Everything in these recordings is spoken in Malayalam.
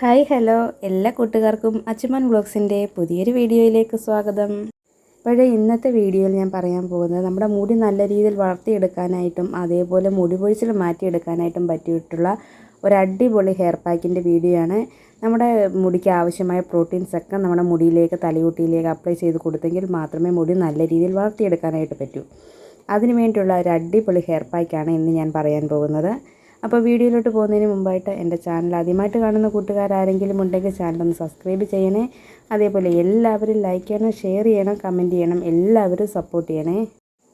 Hi hello. എല്ലാ കൂട്ടുകാർക്കും അച്ചുമൻ ബ്ലോഗ്സിന്റെ പുതിയൊരു വീഡിയോയിലേക്ക് സ്വാഗതം. ഇപ്പോഴേ ഇന്നത്തെ വീഡിയോയിൽ ഞാൻ പറയാൻ പോകുന്നത് നമ്മുടെ മുടി നല്ല രീതിയിൽ വളർത്തിയെടുക്കാനായിട്ടും അതേപോലെ മുടി പൊഴിച്ചിൽ മാറ്റിയെടുക്കാനായിട്ടും പറ്റിയിട്ടുള്ള ഒരു അടിപൊളി ഹെയർ പാക്കിന്റെ വീഡിയോ ആണ് നമ്മുടെ മുടിക്ക് ആവശ്യമായ പ്രോട്ടീൻസ് ഒക്കെ നമ്മുടെ മുടിയിലേക്ക് തലയൂട്ടിയിലേക്ക് അപ്ലൈ ചെയ്ത് കൊടുത്തെങ്കിൽ മാത്രമേ മുടി നല്ല രീതിയിൽ വളർത്തിയെടുക്കാനായിട്ട് പറ്റൂ. അതിനു വേണ്ടിയുള്ള ഒരു അടിപൊളി ഹെയർ പാക്കാണ് ഇന്ന് ഞാൻ പറയാൻ പോകുന്നത്. അപ്പോൾ വീഡിയോയിലോട്ട് പോകുന്നതിന് മുമ്പായിട്ട് എന്റെ ചാനൽ ആദ്യമായിട്ട് കാണുന്ന കൂട്ടുകാരാരെങ്കിലും ഉണ്ടെങ്കിൽ ചാനൽ ഒന്ന് സബ്സ്ക്രൈബ് ചെയ്യണേ. അതേപോലെ എല്ലാവരും ലൈക്ക് ചെയ്യണം ഷെയർ ചെയ്യണം കമന്റ് ചെയ്യണം എല്ലാവരും സപ്പോർട്ട് ചെയ്യണേ.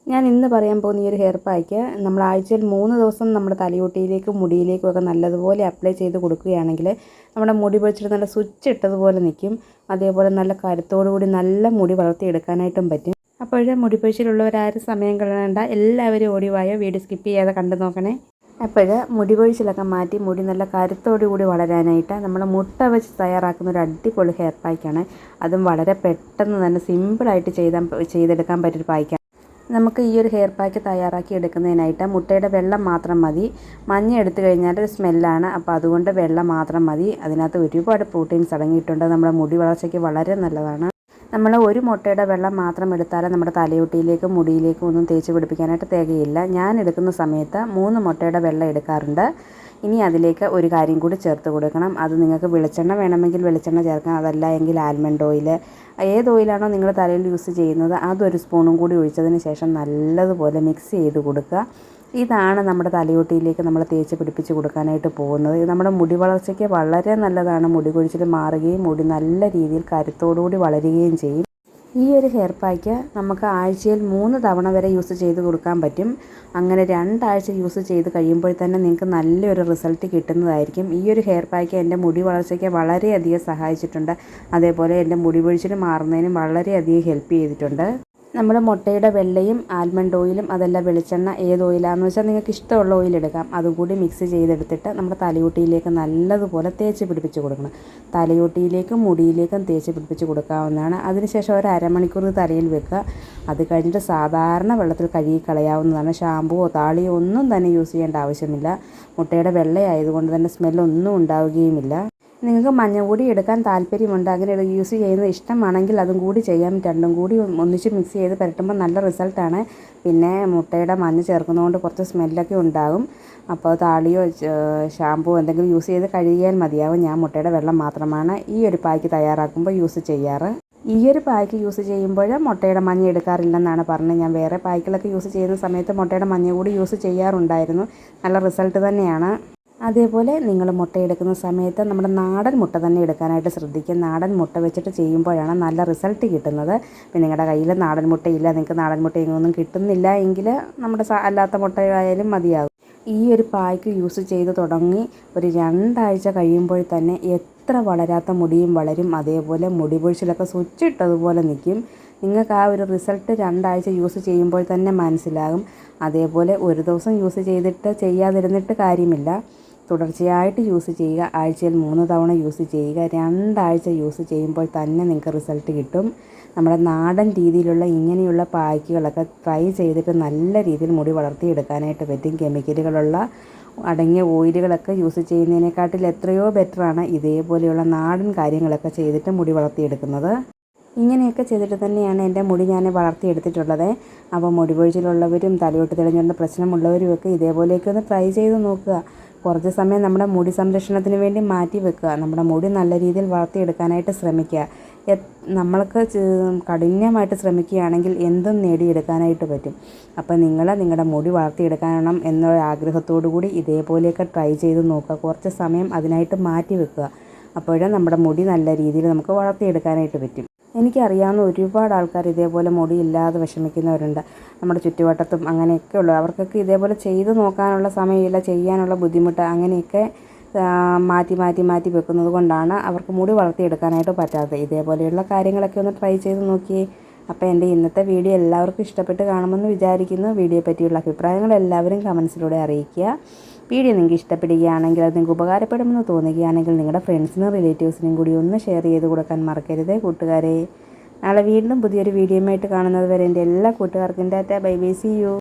ഞാൻ ഇന്ന് പറയാൻ പോകുന്ന ഈ ഒരു ഹെയർ പാക്ക് നമ്മൾ ആഴ്ചയിൽ മൂന്ന് ദിവസം നമ്മുടെ തലയോട്ടിയിലേക്കും മുടിയിലേക്കും ഒക്കെ നല്ലതുപോലെ അപ്ലൈ ചെയ്ത് കൊടുക്കുകയാണെങ്കിൽ നമ്മുടെ മുടി പൊഴിച്ചിട്ട് നല്ല സ്വിച്ച് ഇട്ടതുപോലെ നിൽക്കും. അതേപോലെ നല്ല കരുത്തോടു കൂടി നല്ല മുടി വളർത്തിയെടുക്കാനായിട്ടും പറ്റും. അപ്പോഴേ മുടി പൊഴിച്ചിലുള്ളവരാരും സമയം കളയണ്ട. എല്ലാവരും ഓടിവായോ വീഡിയോ സ്കിപ്പ് ചെയ്യാതെ കണ്ടു നോക്കണേ. അപ്പോൾ മുടി കൊഴിച്ചിലൊക്കെ മാറ്റി മുടി നല്ല കരുത്തോടു കൂടി വളരാനായിട്ട് നമ്മൾ മുട്ട വെച്ച് തയ്യാറാക്കുന്ന ഒരു അടിപൊളി ഹെയർ പായ്ക്കാണ്. അതും വളരെ പെട്ടെന്ന് തന്നെ സിമ്പിളായിട്ട് ചെയ്താൽ ചെയ്തെടുക്കാൻ പറ്റിയൊരു പായ്ക്കാണ്. നമുക്ക് ഈ ഒരു ഹെയർ പാക്ക് തയ്യാറാക്കി എടുക്കുന്നതിനായിട്ട് മുട്ടയുടെ വെള്ളം മാത്രം മതി. മഞ്ഞ എടുത്തു കഴിഞ്ഞാൽ ഒരു സ്മെല്ലാണ്. അപ്പോൾ അതുകൊണ്ട് വെള്ളം മാത്രം മതി. അതിനകത്ത് ഒരുപാട് പ്രോട്ടീൻസ് അടങ്ങിയിട്ടുണ്ട്. നമ്മുടെ മുടി വളർച്ചയ്ക്ക് വളരെ നല്ലതാണ്. നമ്മൾ ഒരു മുട്ടയുടെ വെള്ളം മാത്രം എടുത്താൽ നമ്മുടെ തലയൊട്ടിയിലേക്കും മുടിയിലേക്കും ഒന്നും തേച്ച് പിടിപ്പിക്കാനായിട്ട് തികയില്ല. ഞാൻ എടുക്കുന്ന സമയത്ത് മൂന്ന് മുട്ടയുടെ വെള്ളം എടുക്കാറുണ്ട്. ഇനി അതിലേക്ക് ഒരു കാര്യം കൂടി ചേർത്ത് കൊടുക്കണം. അത് നിങ്ങൾക്ക് വെളിച്ചെണ്ണ വേണമെങ്കിൽ വെളിച്ചെണ്ണ ചേർക്കാം. അതല്ല എങ്കിൽ ആൽമണ്ട് ഓയിൽ ഏത് ഓയിലാണോ നിങ്ങൾ തലയിൽ യൂസ് ചെയ്യുന്നത് അതൊരു സ്പൂണും കൂടി ഒഴിച്ചതിന് ശേഷം നല്ലതുപോലെ മിക്സ് ചെയ്ത് കൊടുക്കുക. ഇതാണ് നമ്മുടെ തലയോട്ടിയിലേക്ക് നമ്മൾ തേച്ച് പിടിപ്പിച്ച് കൊടുക്കാനായിട്ട് പോകുന്നത്. ഇത് നമ്മുടെ മുടി വളർച്ചയ്ക്ക് വളരെ നല്ലതാണ്. മുടി കൊഴിച്ചിൽ മാറുകയും മുടി നല്ല രീതിയിൽ കരുത്തോടുകൂടി വളരുകയും ചെയ്യും. ഈ ഒരു ഹെയർ പാക്ക് നമുക്ക് ആഴ്ചയിൽ മൂന്ന് തവണ വരെ യൂസ് ചെയ്ത് കൊടുക്കാൻ പറ്റും. അങ്ങനെ രണ്ടാഴ്ച യൂസ് ചെയ്ത് കഴിയുമ്പോൾ തന്നെ നിങ്ങൾക്ക് നല്ലൊരു റിസൾട്ട് കിട്ടുന്നതായിരിക്കും. ഈ ഒരു ഹെയർ പാക്ക് എന്റെ മുടി വളർച്ചയ്ക്ക് വളരെയധികം സഹായിച്ചിട്ടുണ്ട്. അതേപോലെ എന്റെ മുടി പൊഴിച്ചിൽ മാറുന്നതിനും വളരെയധികം ഹെൽപ്പ് ചെയ്തിട്ടുണ്ട്. നമ്മൾ മുട്ടയുടെ വെള്ളയും ആൽമണ്ട് ഓയിലും അതല്ല വെളിച്ചെണ്ണ ഏത് ഓയിലാണെന്ന് വെച്ചാൽ നിങ്ങൾക്ക് ഇഷ്ടമുള്ള ഓയിൽ എടുക്കാം. അതും കൂടി മിക്സ് ചെയ്തെടുത്തിട്ട് നമ്മുടെ തലയൂട്ടിയിലേക്ക് നല്ലതുപോലെ തേച്ച് പിടിപ്പിച്ച് കൊടുക്കണം. തലയൂട്ടിയിലേക്കും മുടിയിലേക്കും തേച്ച് പിടിപ്പിച്ച് കൊടുക്കാവുന്നതാണ്. അതിനുശേഷം ഒരു അരമണിക്കൂർ തലയിൽ വെക്കുക. അത് കഴിഞ്ഞിട്ട് സാധാരണ വെള്ളത്തിൽ കഴുകി കളയാവുന്നതാണ്. ഷാമ്പുവോ താളിയോ ഒന്നും തന്നെ യൂസ് ചെയ്യേണ്ട ആവശ്യമില്ല. മുട്ടയുടെ വെള്ളയായതുകൊണ്ട് തന്നെ സ്മെല്ലൊന്നും ഉണ്ടാവുകയുമില്ല. നിങ്ങൾക്ക് മഞ്ഞ കൂടി എടുക്കാൻ താല്പര്യമുണ്ട് അങ്ങനെ യൂസ് ചെയ്യുന്ന ഇഷ്ടമാണെങ്കിൽ അതും കൂടി ചെയ്യാം. രണ്ടും കൂടി ഒന്നിച്ച് മിക്സ് ചെയ്ത് പുരട്ടുമ്പോൾ നല്ല റിസൾട്ടാണ് പിന്നെ മുട്ടയുടെ മഞ്ഞ ചേർക്കുന്നതുകൊണ്ട് കുറച്ച് സ്മെല്ലൊക്കെ ഉണ്ടാകും. അപ്പോൾ താളിയോ ഷാമ്പൂ എന്തെങ്കിലും യൂസ് ചെയ്ത് കഴുകിയാൽ മതിയാവും. ഞാൻ മുട്ടയുടെ വെള്ളം മാത്രമാണ് ഈ ഒരു പായ്ക്ക് തയ്യാറാക്കുമ്പോൾ യൂസ് ചെയ്യാറ്. ഈ ഒരു പായ്ക്ക് യൂസ് ചെയ്യുമ്പോൾ മുട്ടയുടെ മഞ്ഞ എടുക്കാറില്ലെന്നാണ് പറഞ്ഞത്. ഞാൻ വേറെ പായ്ക്കിലൊക്കെ യൂസ് ചെയ്യുന്ന സമയത്ത് മുട്ടയുടെ മഞ്ഞ കൂടി യൂസ് ചെയ്യാറുണ്ടായിരുന്നു. നല്ല റിസൾട്ട് തന്നെയാണ്. അതേപോലെ നിങ്ങൾ മുട്ട മുട്ടയെടുക്കുന്ന സമയത്ത് നമ്മുടെ നാടൻ മുട്ട തന്നെ എടുക്കാനായിട്ട് ശ്രദ്ധിക്കുക. നാടൻ മുട്ട വെച്ചിട്ട് ചെയ്യുമ്പോഴാണ് നല്ല റിസൾട്ട് കിട്ടുന്നത്. പിന്നെ നിങ്ങളുടെ കയ്യിൽ നാടൻ മുട്ടയില്ല നിങ്ങൾക്ക് നാടൻ മുട്ട മുട്ടയൊന്നും കിട്ടുന്നില്ല എങ്കിൽ നമ്മുടെ അല്ലാത്ത മുട്ടയായാലും മതിയാകും. ഈ ഒരു പായ്ക്ക് യൂസ് ചെയ്ത് തുടങ്ങി ഒരു രണ്ടാഴ്ച കഴിയുമ്പോൾ തന്നെ എത്ര വളരാത്ത മുടിയും വളരും. അതേപോലെ മുടി പൊഴിച്ചിലൊക്കെ സ്വിച്ചിട്ടതുപോലെ നിൽക്കും. നിങ്ങൾക്ക് ആ ഒരു റിസൾട്ട് രണ്ടാഴ്ച യൂസ് ചെയ്യുമ്പോൾ തന്നെ മനസ്സിലാകും. അതേപോലെ ഒരു ദിവസം യൂസ് ചെയ്തിട്ട് ചെയ്യാതിരുന്നിട്ട് കാര്യമില്ല. തുടർച്ചയായിട്ട് യൂസ് ചെയ്യുക ആഴ്ചയിൽ മൂന്ന് തവണ യൂസ് ചെയ്യുക രണ്ടാഴ്ച യൂസ് ചെയ്യുമ്പോൾ തന്നെ നിങ്ങൾക്ക് റിസൾട്ട് കിട്ടും. നമ്മുടെ നാടൻ രീതിയിലുള്ള ഇങ്ങനെയുള്ള പായ്ക്കുകളൊക്കെ ട്രൈ ചെയ്തിട്ട് നല്ല രീതിയിൽ മുടി വളർത്തിയെടുക്കാനായിട്ട് പറ്റും. കെമിക്കലുകളുള്ള അടങ്ങിയ ഓയിലുകളൊക്കെ യൂസ് ചെയ്യുന്നതിനെക്കാട്ടിൽ എത്രയോ ബെറ്ററാണ് ഇതേപോലെയുള്ള നാടൻ കാര്യങ്ങളൊക്കെ ചെയ്തിട്ട് മുടി വളർത്തിയെടുക്കുന്നത്. ഇങ്ങനെയൊക്കെ ചെയ്തിട്ട് തന്നെയാണ് എന്റെ മുടി ഞാൻ വളർത്തിയെടുത്തിട്ടുള്ളത്. അപ്പോൾ മുടി പൊഴിച്ചിലുള്ളവരും തലയോട്ട് തെളിഞ്ഞുകൊണ്ട് പ്രശ്നമുള്ളവരും ഒക്കെ ഇതേപോലെയൊക്കെ ഒന്ന് ട്രൈ ചെയ്ത് നോക്കുക. കുറച്ച് സമയം നമ്മുടെ മുടി സംരക്ഷണത്തിന് വേണ്ടി മാറ്റി വെക്കുക. നമ്മുടെ മുടി നല്ല രീതിയിൽ വളർത്തിയെടുക്കാനായിട്ട് ശ്രമിക്കുക. നമ്മൾക്ക് കഠിനമായിട്ട് ശ്രമിക്കുകയാണെങ്കിൽ എന്തും നേടിയെടുക്കാനായിട്ട് പറ്റും. അപ്പോൾ നിങ്ങൾ നിങ്ങളുടെ മുടി വളർത്തിയെടുക്കണം എന്നൊരു ആഗ്രഹത്തോടു കൂടി ഇതേപോലെയൊക്കെ ട്രൈ ചെയ്ത് നോക്കുക. കുറച്ച് സമയം അതിനായിട്ട് മാറ്റി വെക്കുക. അപ്പോഴേ നമ്മുടെ മുടി നല്ല രീതിയിൽ നമുക്ക് വളർത്തിയെടുക്കാനായിട്ട് പറ്റും. എനിക്കറിയാവുന്ന ഒരുപാട് ആൾക്കാർ ഇതേപോലെ മുടിയില്ലാതെ വിഷമിക്കുന്നവരുണ്ട്. നമ്മുടെ ചുറ്റുവട്ടത്തും അങ്ങനെയൊക്കെ ഉള്ളു. അവർക്കൊക്കെ ഇതേപോലെ ചെയ്ത് നോക്കാനുള്ള സമയമില്ല ചെയ്യാനുള്ള ബുദ്ധിമുട്ട് അങ്ങനെയൊക്കെ മാറ്റി മാറ്റി മാറ്റി വെക്കുന്നത് കൊണ്ടാണ് അവർക്ക് മുടി വളർത്തിയെടുക്കാനായിട്ട് പറ്റാത്തത്. ഇതേപോലെയുള്ള കാര്യങ്ങളൊക്കെ ഒന്ന് ട്രൈ ചെയ്ത് നോക്കിയേ. അപ്പോൾ എന്റെ ഇന്നത്തെ വീഡിയോ എല്ലാവർക്കും ഇഷ്ടപ്പെട്ട് കാണുമെന്ന് വിചാരിക്കുന്നു. വീഡിയോ പറ്റിയുള്ള അഭിപ്രായങ്ങൾ എല്ലാവരും കമൻസിലൂടെ അറിയിക്കുക. വീഡിയോ നിങ്ങൾക്ക് ഇഷ്ടപ്പെടുകയാണെങ്കിൽ അത് നിങ്ങൾക്ക് ഉപകാരപ്പെടുമെന്ന് തോന്നുകയാണെങ്കിൽ നിങ്ങളുടെ ഫ്രണ്ട്സിനും റിലേറ്റീവ്സിനും കൂടി ഒന്ന് ഷെയർ ചെയ്ത് കൊടുക്കാൻ മറക്കരുത് കൂട്ടുകാരെ. നാളെ വീണ്ടും പുതിയൊരു വീഡിയോയുമായിട്ട് കാണുന്നത് വരെ എന്റെ എല്ലാ കൂട്ടുകാർക്കും tata bye bye see you.